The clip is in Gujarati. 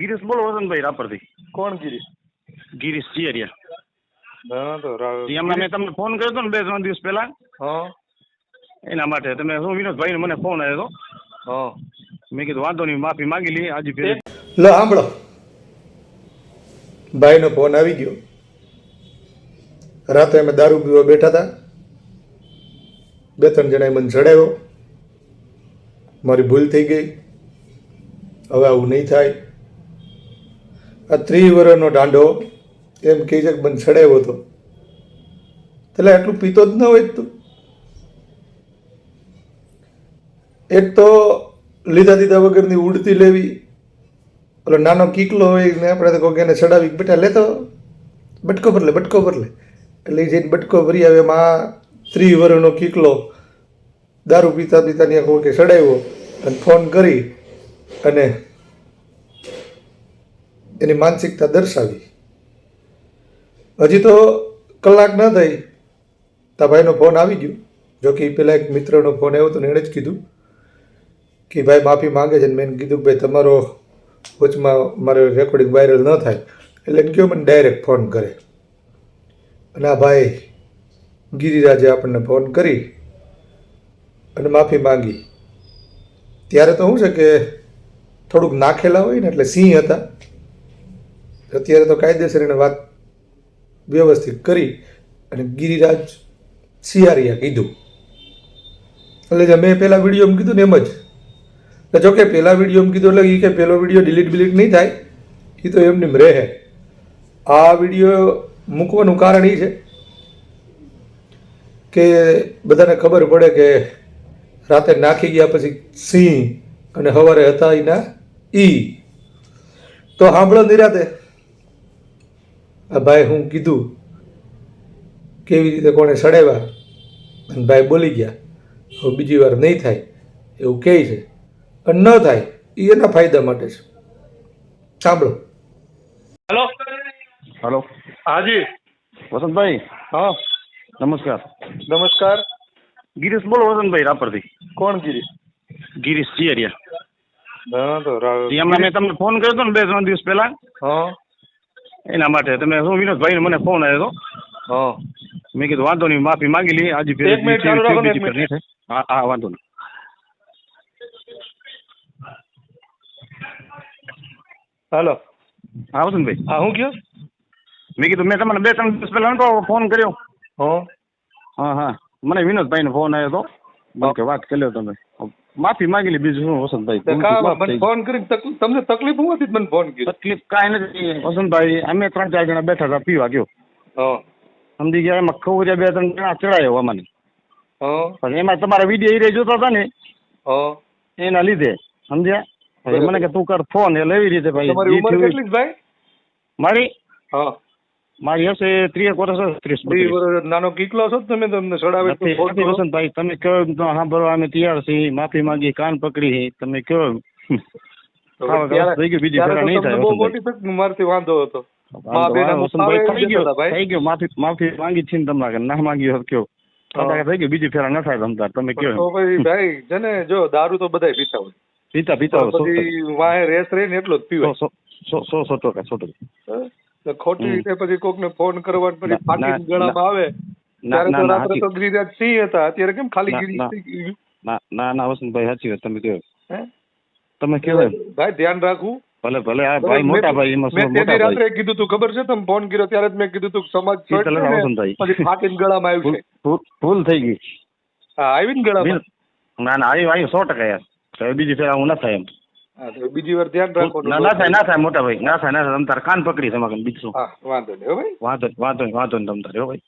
ગિરીશ બોલો વસંતભાઈ રાપરથી. કોણ ગિરીશ? ગિરીશ ચિયરિયા મેં તમને ફોન કર્યો હતો ને બે ત્રણ દિવસ પહેલા? એના માટે તમે શું વિનોદભાઈ મને ફોન આવ્યો હતો. મેં કીધું વાંધો નહીં માફી માંગી લઈએ આજે ફેર લો સાંભળો. ભાઈનો ફોન આવી ગયો. રાતે અમે દારૂ પીવા બેઠા હતા. બે ત્રણ જણાએ મને ચડાવ્યો મારી ભૂલ થઈ ગઈ. હવે આવું નહીં થાય. આ ત્રિવરનો દાંડો, એમ કહે છે કે મને ચડાવ્યો હતો. એટલે આટલું પીતો જ ન હોય તો. એક તો લીધા દીધા વગરની ઉડતી લેવી, ઓલો નાનો કીકલો હોય ને આપણે તો એને ચડાવી બેટા લેતો, બટકો ભરલે બટકો ભરલે એટલે જઈને બટકો ભરી આવે, એમાં ત્રીસ વર્ષનો કીકલો દારૂ પીતા પીતા ત્યાં કોઈકે ચડાવ્યો અને ફોન કરી અને એની માનસિકતા દર્શાવી. હજી તો કલાક ન થઈ. તા ભાઈનો ફોન આવી ગયો. જો કે પેલા એક મિત્રનો ફોન આવ્યો તો એણે જ કીધું કે ભાઈ માફી માંગે છે મેં કીધું ભાઈ તમારો વચમાં મારે રેકોર્ડિંગ વાયરલ ન થાય. એટલે કયો મને ડાયરેક્ટ ફોન કરે. અને આ ભાઈ ગિરિરાજે આપણને ફોન કરી અને માફી માંગી. ત્યારે તો શું છે કે થોડુંક નાખેલા હોય ને એટલે સિંહ હતા. અત્યારે તો કાયદેસર એને વાત વ્યવસ્થિત કરી અને ગિરિરાજ સિયારિયા કીધું. એટલે મેં પહેલાં વિડીયોમાં કીધું ને એમ જ. એટલે જોકે પહેલાં વિડીયોમાં કીધું એટલે એ કે પહેલો વીડિયો ડિલીટ બિલીટ નહીં થાય એ તો એમની રહે. આ વીડિયો મૂકવાનું કારણ એ છે કે બધાને ખબર પડે કે રાતે નાખી ગયા પછી સિંહ અને સવારે હતા એના ઈ. તો સાંભળો નિરાતે આ ભાઈ હું કીધું કેવી રીતે કોણે સડાવ્યા અને ભાઈ બોલી ગયા હવે બીજી વાર નહીં થાય એવું કહે છે. અને ન થાય એ એના ફાયદા માટે છે. સાંભળો. હેલો? હેલો. હાજી. વસંતભાઈ? હા. નમસ્કાર. નમસ્કાર. ગિરીશ બોલો વસંતભાઈ રાપરથી. કોણ ગિરીશ? ગિરીશ ચિયરિયા હા તો રા- મેં તમને ફોન કર્યો હતો ને બે ત્રણ દિવસ પહેલા? હા. એના માટે. તમે શું વિનોદભાઈ મને ફોન આવ્યો હતો હા. મેં કીધું વાંધો નહીં માફી માંગી લઈએ. આજે એક મિનિટ ચાલુ રાખો ને, એક. હા હા વાંધો નહીં. હાલો. હા વસંતભાઈ. હા હું કયો? મેં કીધું મેં તમને બે ત્રણ દિવસ પહેલા નતો ફોન કર્યો. હા. હા હા. મને વિનોદભાઈ નો ફોન આવ્યો હતો ઓકે કે વાત કરી લ્યો તમે. માફી માંગી લી બીજું શું વસંતભાઈ? ફોન કરી તમને તકલીફ હું હતી? મને ફોન કર્યો. તકલીફ કાંઈ નથી. વસંતભાઈ અમે ત્રણ ચાર જણા બેઠા હતા પીવા ગયો. સમજી ગયા એમાં ખવરિયા બે ત્રણ જણા ચડાયો અમને. પણ એમાં તમારા વીડિયો હીરે જોતા હતા ને એના લીધે. સમજ્યા? મને કે તું કર ફોન એટલે એવી રીતે ભાઈ મારી? મારી હશે ત્રીસ વર્ષ ત્રીસ ત્રીસ વર્ષ નાનો કીકલો છો તમે તમને સડાવે. વસંતભાઈ તમે કયો સાંભળવા અમે તૈયાર છીએ માફી માંગી કાન પકડી તમે કહો એમ. તો ખાવા ત્યારે- થઈ ગયું બીજી ત્યારે ફેરા નહીં તો થાય તમને બહુ વસંતભાઈ. મોટી તક મારથી વાંધો હતો. માફી માંગી છે ને તમારે ના માંગી કયો. થઈ ગયું બીજી ફેરા ન થાય તમતા તમે કહો ભાઈ છે ને જો દારૂ તો બધા પીતા હોય. પીતા પીતા પછી વાંહે રેસ રહે ને એટલો જ સો સો સો ટકા સો ટકા. તો ખોટી રીતે પછી કોકને ફોન કરવા પછી ફાટી ગળામાં આવે ત્યારે તો રાત્રે તો ગિરિરાજ સિંહ હતા. અત્યારે કેમ ખાલી ગિરિરાજ ના. ના વસંતભાઈ સાચી વાત. તમે કહો તમે કહો ભાઈ ધ્યાન રાખવું. ભલે ભલે આ ભાઈ મોટા ભાઈ એમાં શું મોટા ભાઈ? રાત્રે કીધું તું ખબર છે તમે ફોન કર્યો ત્યારે જ મેં કીધું તું સમાજ પછી ફાટીને ગળામાં આવ્યું ભૂલ છે. ભૂલ- થઈ ગઈ. હા આવી ને ગળામાં ના ના આવી આવી સો ટકા યાર. બીજી ફેર આવું ના થાય એમ. બીજી વાર ધ્યાન રાખો ના ના થાય ના થાય મોટા ભાઈ ના થાય ના થાય. તમ તાર કાન પકડી તમારે બીજું હા વાંધો નહીં હો ભાઈ. વાંધો વાંધો વાંધો નહીં તમ તારે હો ભાઈ.